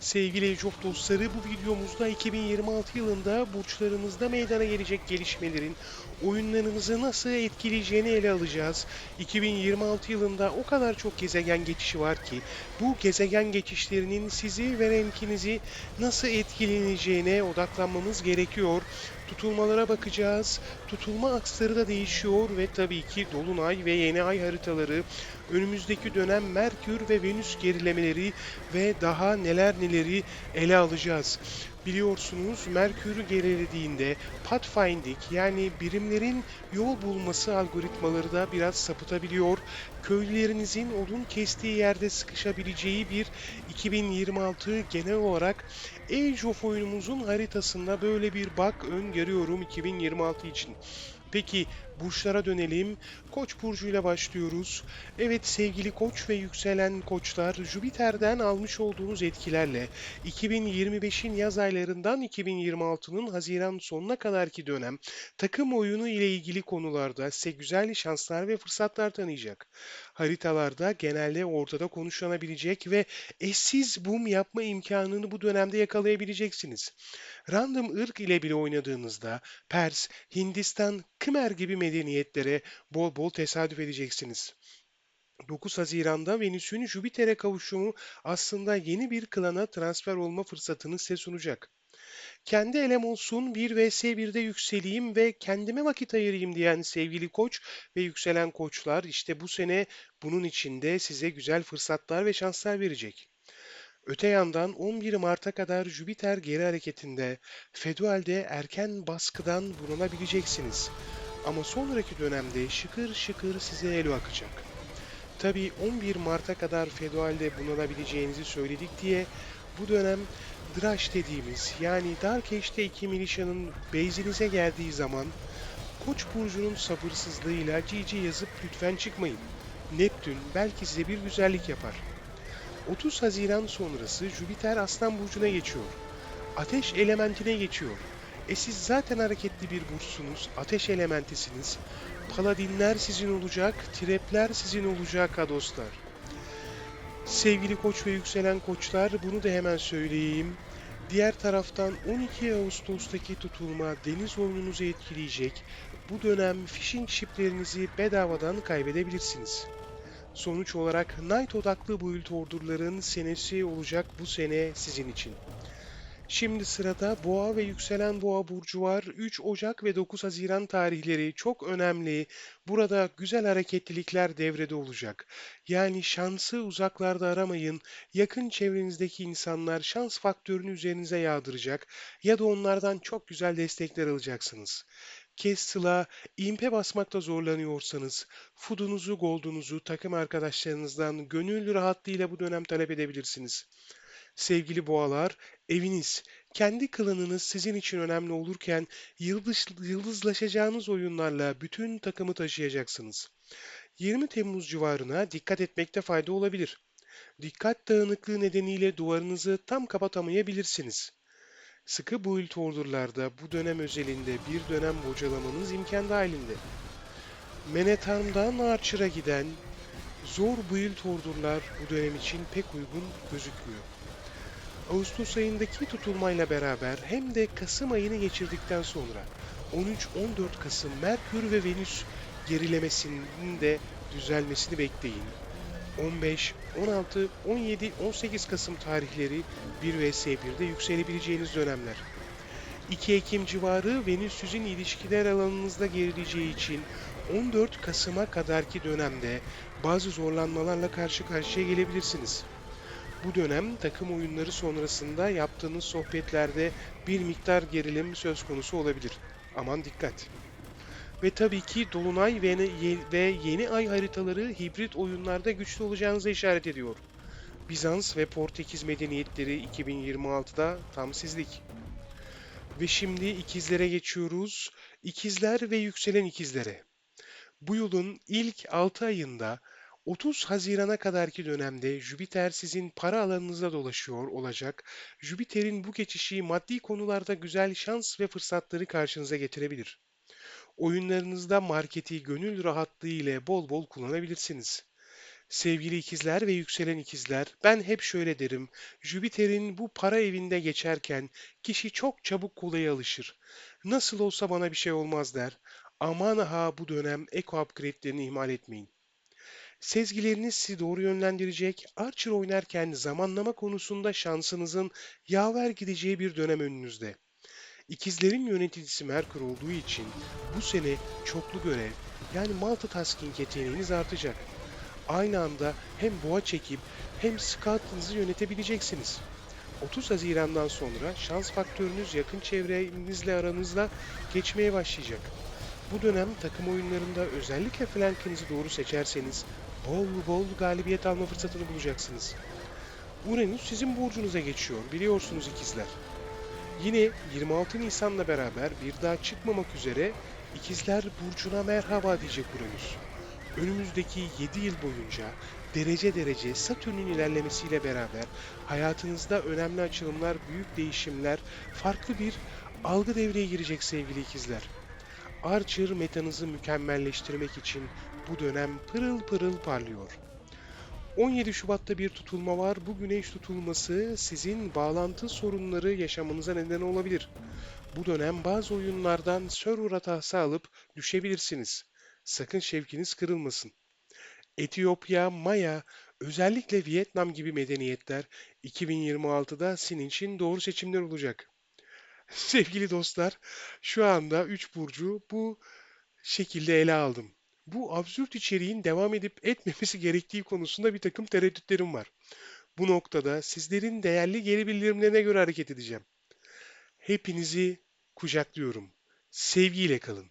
Sevgili of dostları bu videomuzda 2026 yılında burçlarınızda meydana gelecek gelişmelerin oyunlarınızı nasıl etkileyeceğini ele alacağız. 2026 yılında o kadar çok gezegen geçişi var ki bu gezegen geçişlerinin sizi ve renkinizi nasıl etkileneceğine odaklanmamız gerekiyor. Tutulmalara bakacağız. Tutulma aksları da değişiyor ve tabii ki Dolunay ve Yeni Ay haritaları, önümüzdeki dönem Merkür ve Venüs gerilemeleri ve daha neler neleri ele alacağız. Biliyorsunuz Merkür gerilediğinde pathfinding yani birimlerin yol bulması algoritmaları da biraz sapıtabiliyor. Köylülerinizin odun kestiği yerde sıkışabileceği bir 2026 genel olarak Age of oyunumuzun haritasında böyle bir bug öngörüyorum 2026 için. Peki burçlara dönelim. Koç burcuyla başlıyoruz. Evet sevgili koç ve yükselen koçlar Jüpiter'den almış olduğunuz etkilerle 2025'in yaz aylarından 2026'nın Haziran sonuna kadarki dönem takım oyunu ile ilgili konularda size güzel şanslar ve fırsatlar tanıyacak. Haritalarda genelde ortada konuşulabilecek ve eşsiz boom yapma imkanını bu dönemde yakalayabileceksiniz. Random ırk ile bile oynadığınızda Pers, Hindistan, Khmer gibi medeniyetlere bol bol tesadüf edeceksiniz. 9 Haziran'da Venüs'ün Jüpiter'e kavuşumu aslında yeni bir klana transfer olma fırsatını size sunacak. Kendi elem olsun, 1 vs 1'de yükseleyim ve kendime vakit ayırayım diyen sevgili koç ve yükselen koçlar işte bu sene bunun içinde size güzel fırsatlar ve şanslar verecek. Öte yandan 11 Mart'a kadar Jüpiter geri hareketinde, Fedual'de erken baskıdan bunabileceksiniz. Ama sonraki dönemde şıkır şıkır size elo akacak. Tabii 11 Mart'a kadar Fedual'de bunalabileceğinizi söyledik diye bu dönem Drash dediğimiz yani Dark Age'de iki milişanın base'inize geldiği zaman Koç burcunun sabırsızlığıyla GG yazıp lütfen çıkmayın. Neptün belki size bir güzellik yapar. 30 Haziran sonrası Jüpiter Aslan burcuna geçiyor. Ateş elementine geçiyor. E siz zaten hareketli bir burçsunuz, ateş elementisiniz. Paladinler sizin olacak, trapler sizin olacak ha dostlar. Sevgili koç ve yükselen koçlar bunu da hemen söyleyeyim. Diğer taraftan 12 Ağustos'taki tutulma deniz oyununuzu etkileyecek. Bu dönem phishing chiplerinizi bedavadan kaybedebilirsiniz. Sonuç olarak Knight odaklı build orderların senesi olacak bu sene sizin için. Şimdi sırada Boğa ve yükselen Boğa burcu var. 3 Ocak ve 9 Haziran tarihleri çok önemli. Burada güzel hareketlilikler devrede olacak. Yani şansı uzaklarda aramayın. Yakın çevrenizdeki insanlar şans faktörünü üzerinize yağdıracak ya da onlardan çok güzel destekler alacaksınız. Castle'a impe basmakta zorlanıyorsanız, foodunuzu, goldunuzu takım arkadaşlarınızdan gönül rahatlığıyla bu dönem talep edebilirsiniz. Sevgili boğalar, eviniz, kendi klanınız sizin için önemli olurken yıldız, yıldızlaşacağınız oyunlarla bütün takımı taşıyacaksınız. 20 Temmuz civarına dikkat etmekte fayda olabilir. Dikkat dağınıklığı nedeniyle duvarınızı tam kapatamayabilirsiniz. Sıkı build order'larda bu dönem özelinde bir dönem bocalamanız imkan dahilinde. Menetarm'dan Archer'a giden zor build order'lar bu dönem için pek uygun gözükmüyor. Ağustos ayındaki tutulmayla beraber hem de Kasım ayını geçirdikten sonra 13-14 Kasım Merkür ve Venüs gerilemesinin de düzelmesini bekleyin. 15, 16, 17, 18 Kasım tarihleri 1 vs 1'de yükselebileceğiniz dönemler. 2 Ekim civarı Venüs sizin ilişkiler alanınızda gerileceği için 14 Kasım'a kadarki dönemde bazı zorlanmalarla karşı karşıya gelebilirsiniz. Bu dönem takım oyunları sonrasında yaptığınız sohbetlerde bir miktar gerilim söz konusu olabilir. Aman dikkat. Ve tabii ki Dolunay ve ve yeni ay haritaları hibrit oyunlarda güçlü olacağınıza işaret ediyor. Bizans ve Portekiz medeniyetleri 2026'da tam sizlik. Ve şimdi ikizlere geçiyoruz. İkizler ve yükselen ikizlere. Bu yılın ilk 6 ayında 30 Haziran'a kadarki dönemde Jüpiter sizin para alanınızda dolaşıyor olacak. Jüpiter'in bu geçişi maddi konularda güzel şans ve fırsatları karşınıza getirebilir. Oyunlarınızda marketi gönül rahatlığı ile bol bol kullanabilirsiniz. Sevgili ikizler ve yükselen ikizler, ben hep şöyle derim. Jüpiter'in bu para evinde geçerken kişi çok çabuk kolaya alışır. Nasıl olsa bana bir şey olmaz der. Aman ha bu dönem Eco upgrade'lerini ihmal etmeyin. Sezgileriniz sizi doğru yönlendirecek, Archer oynarken zamanlama konusunda şansınızın yaver gideceği bir dönem önünüzde. İkizlerin yöneticisi Merkür olduğu için bu sene çoklu görev yani multitasking yeteneğiniz artacak. Aynı anda hem boğa çekip hem scout'ınızı yönetebileceksiniz. 30 Haziran'dan sonra şans faktörünüz yakın çevrenizle aranızda geçmeye başlayacak. Bu dönem takım oyunlarında özellikle flankınızı doğru seçerseniz bol bol galibiyet alma fırsatını bulacaksınız. Uranüs sizin burcunuza geçiyor biliyorsunuz ikizler. Yine 26 Nisan'la beraber bir daha çıkmamak üzere ikizler burcuna merhaba diyecek Uranüs. Önümüzdeki 7 yıl boyunca derece derece Satürn'ün ilerlemesiyle beraber hayatınızda önemli açılımlar, büyük değişimler, farklı bir algı devreye girecek sevgili ikizler. Archer metanızı mükemmelleştirmek için bu dönem pırıl pırıl parlıyor. 17 Şubat'ta bir tutulma var. Bu güneş tutulması sizin bağlantı sorunları yaşamanıza neden olabilir. Bu dönem bazı oyunlardan server hatası alıp düşebilirsiniz. Sakın şevkiniz kırılmasın. Etiyopya, Maya, özellikle Vietnam gibi medeniyetler 2026'da sizin için doğru seçimler olacak. Sevgili dostlar, şu anda 3 burcu bu şekilde ele aldım. Bu absürt içeriğin devam edip etmemesi gerektiği konusunda bir takım tereddütlerim var. Bu noktada sizlerin değerli geri bildirimlerine göre hareket edeceğim. Hepinizi kucaklıyorum. Sevgiyle kalın.